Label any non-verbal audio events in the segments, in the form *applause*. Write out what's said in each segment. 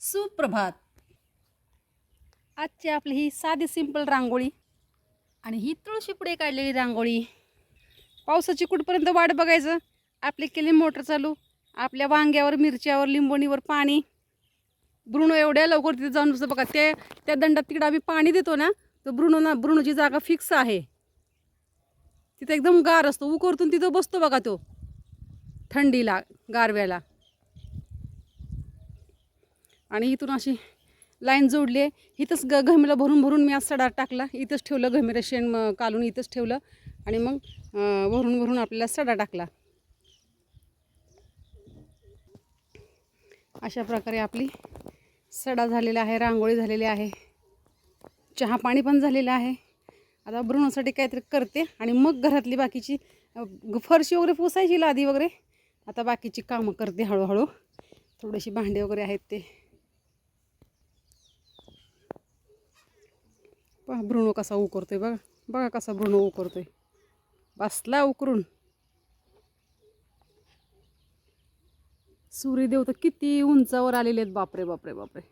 सुप्रभात. आजची आपली ही साधी सिंपल रांगोळी आणि ही तुळशी पुढे काढलेली रांगोळी. पावसाची कुठपर्यंत वाट बघायचं? आपली केली मोटर चालू. आपल्या वांग्यावर मिरच्यावर लिंबोणीवर पाणी. ब्रुणो एवढ्या लवकर तिथे जाऊन बसतो बघा. ते त्या दंडात तिकडे आम्ही पाणी देतो ना तर ब्रुणो ना ब्रुणोची जागा फिक्स आहे. तिथे एकदम गार असतो. उकरतून तिथं बसतो बघा तो. थंडीला गारव्याला. आणि इथून अशी लाईन जोडली आहे. इथंच ग घमेला भरून भरून मी आज सडा टाकला. इथंच ठेवलं घमेलं शेण कालून इथंच ठेवलं. आणि मग भरून भरून आपल्याला सडा टाकला. अशा प्रकारे आपली सडा झालेला आहे रांगोळी झालेली आहे. चहा पाणी पण झालेलं आहे. आता भ्रूणासाठी काहीतरी करते. आणि मग घरातली बाकीची फरशी वगैरे पुसायची लादी वगैरे. आता बाकीची कामं करते हळूहळू. थोडीशी भांडे वगैरे आहेत ते. पहा भ्रूण कसा उकरतोय बघा. बघा कसा भ्रूण उकरतोय. बसला उकरून. सूर्यदेव तर किती उंचावर आलेले आहेत. बापरे बापरे बापरे.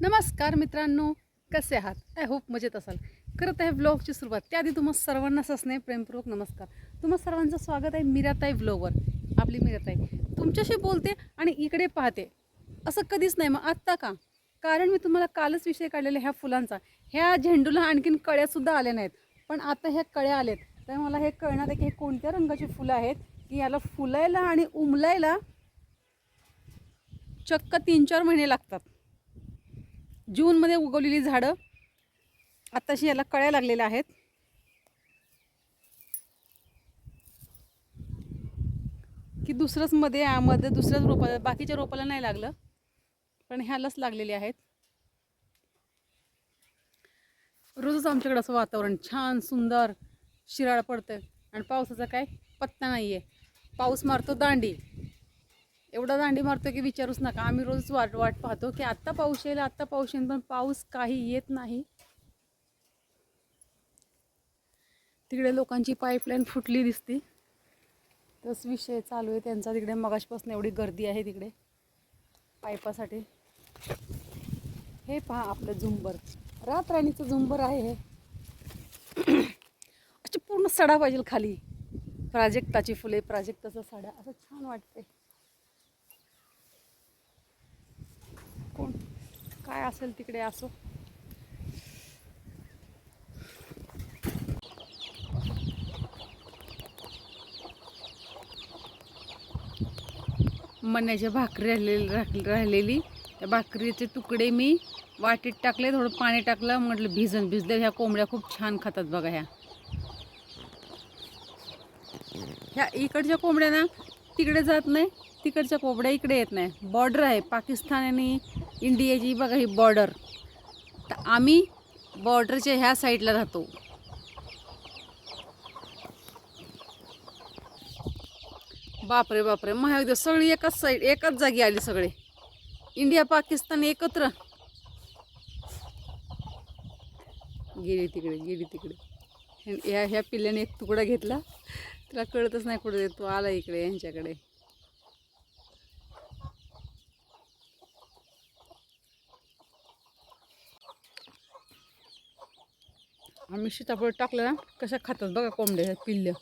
नमस्कार मित्रांनो. कसे आहात? आय होप मजेत असाल. करत आहे ब्लॉगची सुरुवात. त्याआधी तुम्हा सर्वांना ससणे प्रेमपूर्वक नमस्कार. तुम्हा सर्वांचं स्वागत आहे मीराताई ब्लॉगवर आपली मीराताई. तुमच्याशी बोलते आणि इकडे पाहते. असं कधीच नाही. मग आत्ता का? कारण मी तुम्हाला कालच विषय काढलेला ह्या फुलांचा. ह्या झेंडूला आणखीन कळ्यासुद्धा आल्या नाहीत. पण आता ह्या कळ्या आल्यात तर मला हे कळणार आहे की हे कोणत्या रंगाची फुलं आहेत? की याला फुलायला आणि उमलायला चक्क तीन चार महिने लागतात. जूनमध्ये उगवलेली झाडं आत्ताशी याला कळ्या लागलेल्या आहेत. की दुसरंच मध्ये यामध्ये दुसऱ्याच रोपाला बाकीच्या रोपाला नाही लागलं. पण ह्यालाच लागलेले आहेत. रोजच आमच्याकडे असं वातावरण छान सुंदर शिराळ पडतं आणि पावसाचा काय पत्ता नाही आहे पाऊस मारतो दांडी. एवढा दांडी मारतो की विचारूच नका. आम्ही रोज वाट वाट पाहतो की आत्ता पाऊस येईल आत्ता पाऊस येईल पण पाऊस काही येत नाही. तिकडे लोकांची पाईपलाईन फुटली दिसते. तस विषय चालू आहे त्यांचा. तिकडे मगाशपासून एवढी गर्दी आहे तिकडे. पायपासाठी. हे पहा आपलं झुंबर. रातराणीचं झुंबर आहे हे. अशी पूर्ण सडा पाहिजे खाली. प्राजक्ताची फुले प्राजक्ताचा सडा. असं छान वाटते कोण? काय असेल तिकडे असो. मण्याच्या भाकरी राहिलेली राह- राहिलेली. त्या भाकरीचे तुकडे मी वाटीत टाकले थोडं पाणी टाकलं म्हटलं भिजन भिजले. ह्या कोंबड्या खूप छान खातात बघा ह्या. ह्या इकडच्या कोंबड्या ना तिकडे जात नाही तिकडच्या कोंबड्या इकडे येत नाही. बॉर्डर आहे पाकिस्तान आणि इंडियाची बघा ही बॉर्डर. तर आम्ही बॉर्डरच्या ह्या साईडला राहतो. बापरे बापरे. महायुद्ध सगळी एकाच साईड एकाच जागी आली सगळे. इंडिया पाकिस्तान एकत्र. गेली तिकडे गेली तिकडे. ह्या- ह्या पिल्ल्याने एक तुकडा घेतला. तिला कळतच नाही कुठे तो आला इकडे यांच्याकडे आम्ही सीताफळ टाकलं ना कशा खातात बघा कोंबड्या पिल्ल्या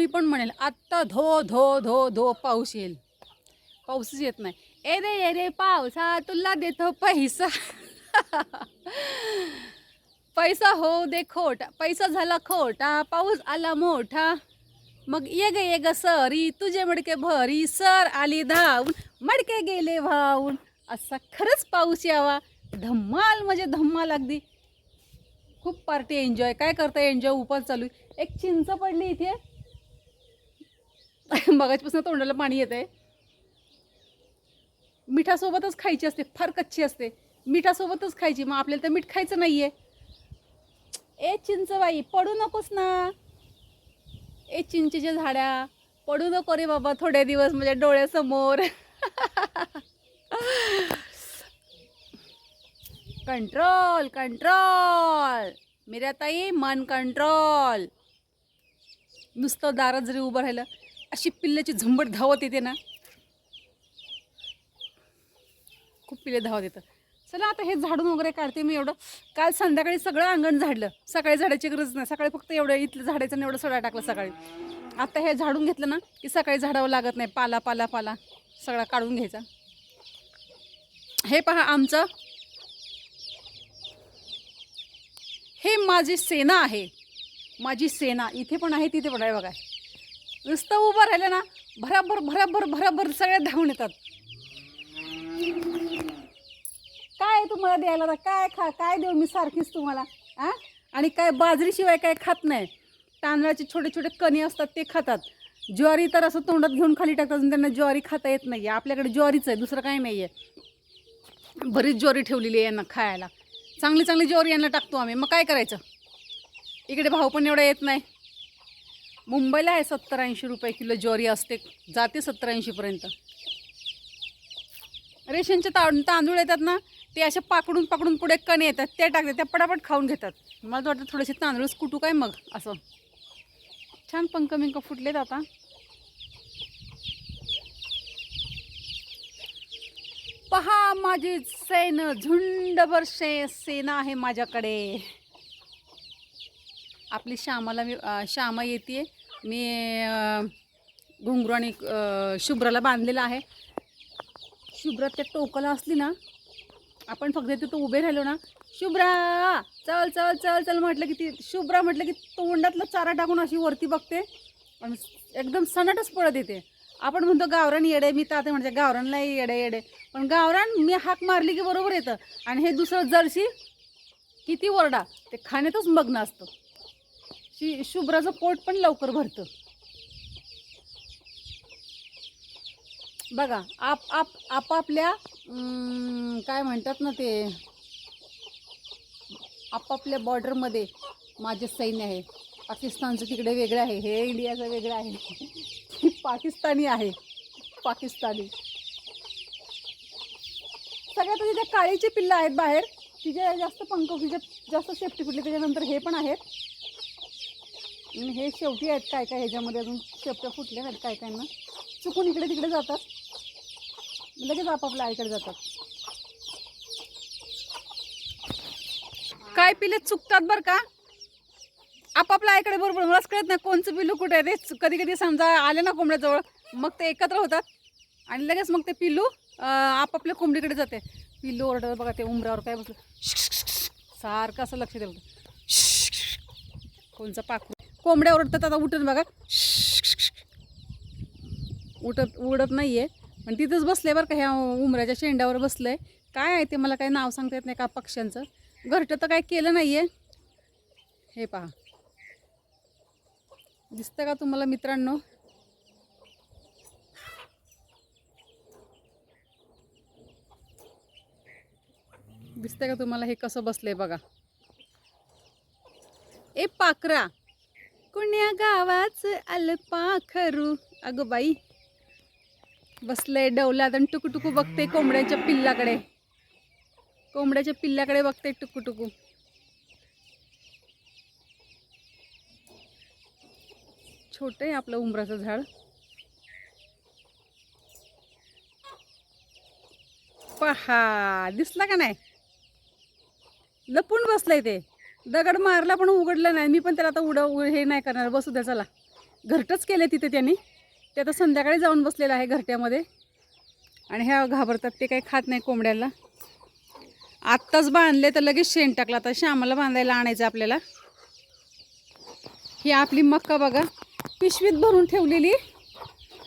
कोणी पण म्हणेल आत्ता धो धो धो धो पाऊस येईल. पाऊसच येत नाही. ए रे ए रे पावसा तुला देतो पैसा. *laughs* पैसा हो दे खोटा पैसा झाला खोटा पाऊस आला मोठा. मग ये ग ये ग सरी तुझे मडके भरी सर आली धावून मडके गेले वाहून. असा खरंच पाऊस यावा. धम्माल म्हणजे धम्माल अगदी. खूप पार्टी एन्जॉय काय करता एन्जॉय उपास चालू. आहे एक चिंच पडली इथे. *laughs* मगाचपासून तोंडाला पाणी येत आहे मिठासोबतच खायची असते फार कच्ची असते. मिठासोबतच खायची मग आपल्याला तर मीठ खायचं नाहीये. ए चिंचबाई पडू नकोस ना. ए चिंचेच्या झाड्या पडू नको रे बाबा थोडे दिवस म्हणजे डोळ्यासमोर. *laughs* Control control. मेऱ्या ताई मन कंट्रोल. नुसतं दारात जरी उभं राहिलं अशी पिल्ल्याची झुंबड धावत येते ना. खूप पिल्ले धावत येतं चला आता हे झाडून वगैरे काढते मी एवढं. काल संध्याकाळी सगळं अंगण झाडलं. सकाळी झाडायची गरज नाही. सकाळी फक्त एवढं इथलं झाडायचं आणि एवढं सडा टाकलं सकाळी. आता हे झाडून घेतलं ना की सकाळी झाडावं लागत नाही. पाला पाला पाला. सगळा काढून घ्यायचा. हे पहा आमचं. हे माझी सेना आहे. माझी सेना. इथे पण आहे तिथे पण आहे बघा. नुसतं उभं राहिलं ना भराभर भराभर भराभर सगळे धावून येतात. काय तुम्हाला द्यायला? आता काय खा काय देऊ मी सारखीच तुम्हाला? आ? आणि काय बाजरीशिवाय काय खात नाही. तांदळाचे छोटे छोटे कणी असतात ते खातात. ज्वारी तर असं तोंडात घेऊन खाली टाकतात त्यांना ज्वारी खाता येत नाही आहे आपल्याकडे ज्वारीच आहे दुसरं काही नाही आहे बरीच ज्वारी ठेवलेली आहे यांना खायला. चांगली चांगली ज्वारी यांना टाकतो आम्ही. मग काय करायचं? इकडे भाव पण एवढा येत नाही. मुंबईला आहे सत्तर ऐंशी रुपये किलो ज्वारी असते जाते सत्तर ऐंशीपर्यंत रेशनचे ता तांदूळ येतात ना ते असे पाकडून पाकडून पुढे कणे येतात ते टाकतात त्या पटापट खाऊन घेतात. मला वाटतं थोडेसे तांदूळच कुटू काय मग असं. छान पंख मिंक फुटलेत आता. पहा माझी सेन झुंडभर से सेना आहे माझ्याकडे. आपली श्यामाला मी श्यामा येते मी घुंगरू आणि शुभ्राला बांधलेला आहे. शुभ्रा त्या टोकाला असली ना आपण फक्त तिथं उभे राहिलो ना शुभ्रा चल चल चल चल म्हटलं की ती शुभ्रा म्हटलं की तोंडातला चारा टाकून अशी वरती बघते आणि एकदम सनाटच पळत येते. आपण म्हणतो गावरान येडे मी तर आता म्हणजे गावरानला येडे येडे. पण गावरान मी हाक मारली की बरोबर येतं. आणि हे दुसरं जर्सी किती ओरडा ते खाण्यातच मग्न असतं. शी शुभ्राचं पोट पण लवकर भरतं. बघा आप आप आपापल्या काय म्हणतात ना ते आपापल्या बॉर्डरमध्ये माझे सैन्य आहे. पाकिस्तानचं तिकडे वेगळं आहे. हे इंडियाचं वेगळं आहे. पाकिस्तानी आहे. पाकिस्तानी. सगळ्यात तिथे काळीची पिल्लं आहेत बाहेर. तिचे जास्त पंख तिचे जास्त सेफ्टी फुटली. त्याच्यानंतर हे पण आहेत. आणि हे शेवटी आहेत काय काय ह्याच्यामध्ये अजून शेपट्या फुटल्या आहेत काय काय ना. चुकून इकडे तिकडे जातात. लगेच आपापल्या आईकडे जातात. काय पिले चुकतात बरं का? आपापल्या आईकडे बरोबर मलाच कळत नाही कोणचं पिल्लू कुठे आहे. ते कधी कधी समजा आले ना कोंबड्याजवळ मग ते एकत्र होतात. आणि लगेच मग ते पिल्लू आपापल्या कोंबडीकडे जाते. पिल्लू ओरडत बघा ते उमरावर काय बसलं. सारखं असं लक्ष द्यावं कोणचं पाखरू? कोंबड्या ओरडतात आता उठून बघा. उठत उडत नाही आहे पण तिथंच बसले बरं का ह्या उमऱ्याच्या शेंड्यावर बसलंय. काय आहे ते मला काही नाव सांगता येत नाही का पक्ष्यांचं? घरटं तर काय केलं नाही आहे हे पहा. दिसतं का तुम्हाला मित्रांनो? दिसतंय का तुम्हाला हे कसं बसलंय बघा? ए पाकरा! कुण्या गावाच अल्पा खरू अगं बाई बसलंय डवलात आणि टुकटुकू बघते कोंबड्याच्या पिल्लाकडे. कोंबड्याच्या पिल्ल्याकडे बघते टुकू टुकू छोटं आहे आपलं उंबराचं झाड. पहा दिसला का नाही? लपून बसलंय ते. दगड मारला पण उघडलं नाही. मी पण त्याला आता उड हे नाही करणार. बसू द्या चला. घरटच केले तिथे त्यांनी. ते आता संध्याकाळी जाऊन बसलेलं आहे घरट्यामध्ये. आणि ह्या घाबरतात ते काही खात नाही कोंबड्याला. आत्ताच बांधले तर लगेच शेण टाकला. आता श्यामाला बांधायला आणायचं आपल्याला. ही आपली मक्का बघा. पिशवीत भरून ठेवलेली.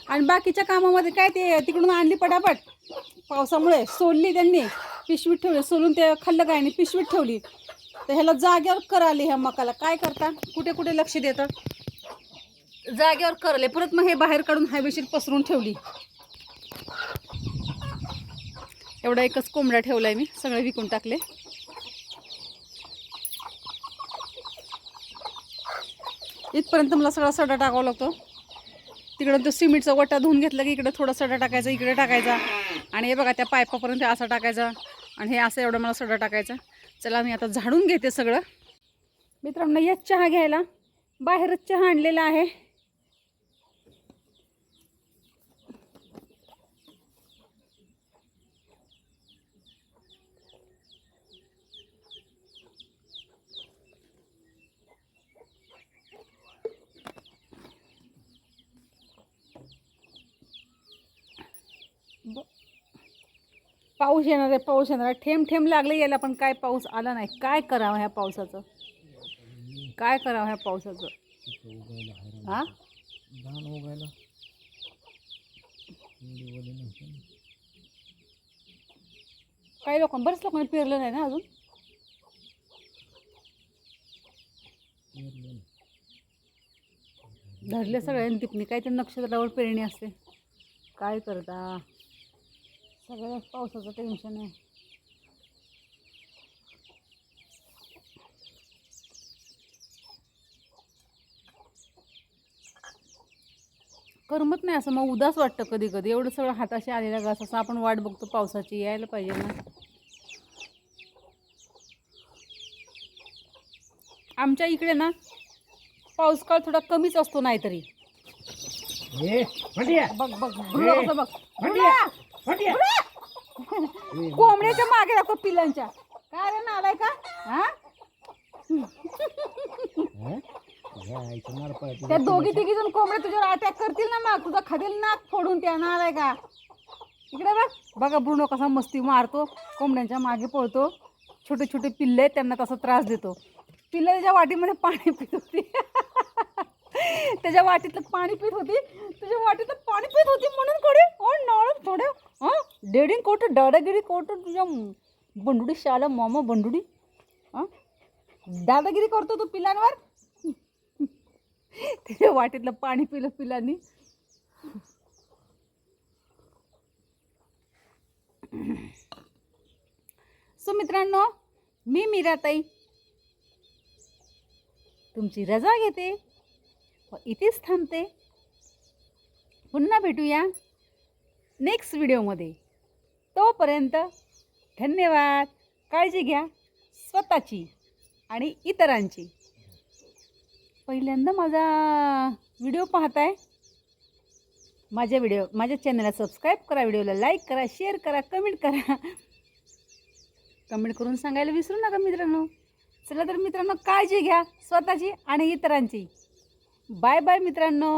आणि बाकीच्या कामामध्ये काय ते तिकडून आणली पटापट. पावसामुळे सोलली त्यांनी. पिशवीत ठेवली. सोलून ते खाल्लं काय नाही. पिशवीत ठेवली. तर ह्याला जाग्यावर कराले ह्या मकाला. काय करता? कुठे कुठे लक्ष देतं? जागेवर करले. परत मग हे बाहेर काढून हवेशीर पसरून ठेवली. एवढा एकच कोंबडा ठेवलाय मी. सगळे विकून टाकले. इथपर्यंत मला सगळा सडा टाकावा लागतो. तिकडं तो सिमेंटचा वटा धुवून घेतला की इकडे थोडा सडा टाकायचा इकडे टाकायचा. आणि हे बघा त्या पायपापर्यंत असा टाकायचा. आणि हे असं एवढं मला सडा टाकायचा. चला मी आता झाडून घेते सगळं. मित्रांनो या चहा घ्यायला. बाहेरच चहा आणलेला आहे. पाऊस येणार आहे पाऊस येणार आहे. ठेम ठेम लागले याला पण काय पाऊस आला नाही. काय करावं ह्या पावसाचं? काय करावं ह्या पावसाचं? हां? काही लोकांना बरेच लोकांनी म्हणजे पेरलं नाही ना अजून? धरले सगळ्यांनी तिपणी काय तर नक्षत्रावर पेरणी असते. काय करता? सगळ्या पावसाचं टेन्शन आहे. करमत नाही असं मग उदास वाटतं कधी कधी एवढं सगळं हाताशी आलेला घास असं आपण वाट बघतो पावसाची यायला पाहिजे ना. आमच्या इकडे ना पाऊस काळ थोडा कमीच असतो नाहीतरी. बघ बघ बघ फटिया कोंबड्याच्या मागे दाखव पिल्लांच्या. काय रे नालाय का? हा? त्या दोघी तिघी जण कोंबड्या तुझ्यावर अटॅक करतील ना मग? तुझा खातील नाक फोडून त्या नालाय का? इकडे बघ. बघा ब्रुनो कसा मस्ती मारतो कोंबड्यांच्या मागे पळतो. छोटे छोटे पिल्ले त्यांना तसा त्रास देतो. पिल्ले त्याच्या वाटीमध्ये पाणी पित होती. *laughs* त्याच्या वाटीतलं पाणी पित होती. तुझ्या वाटीतलं पाणी पित होती म्हणून कडे ओ नळ थोडे हां? डेडिंग कोट दादागिरी कोट तुझ्या बंडुडी शाला मामा बंडुडी? हां? दादागिरी करतो तू पिलांवर? त्याच्या वाटीतलं पाणी पिलं पिलांनी. सो मित्रांनो मी मीराताई. तुमची रजा घेते. व इथेच थांबते. पुन्हा भेटूया नेक्स्ट व्हिडिओमध्ये तोपर्यंत धन्यवाद. काळजी घ्या. स्वतःची आणि इतरांची. पहिल्यांदा माझा व्हिडिओ पाहताय? माझ्या व्हिडिओ माझ्या चॅनलला सबस्क्राईब करा व्हिडिओला लाईक करा शेअर करा कमेंट करा. कमेंट करून सांगायला विसरू नका मित्रांनो. चला तर मित्रांनो काळजी घ्या. स्वतःची आणि इतरांची. बाय बाय मित्रांनो.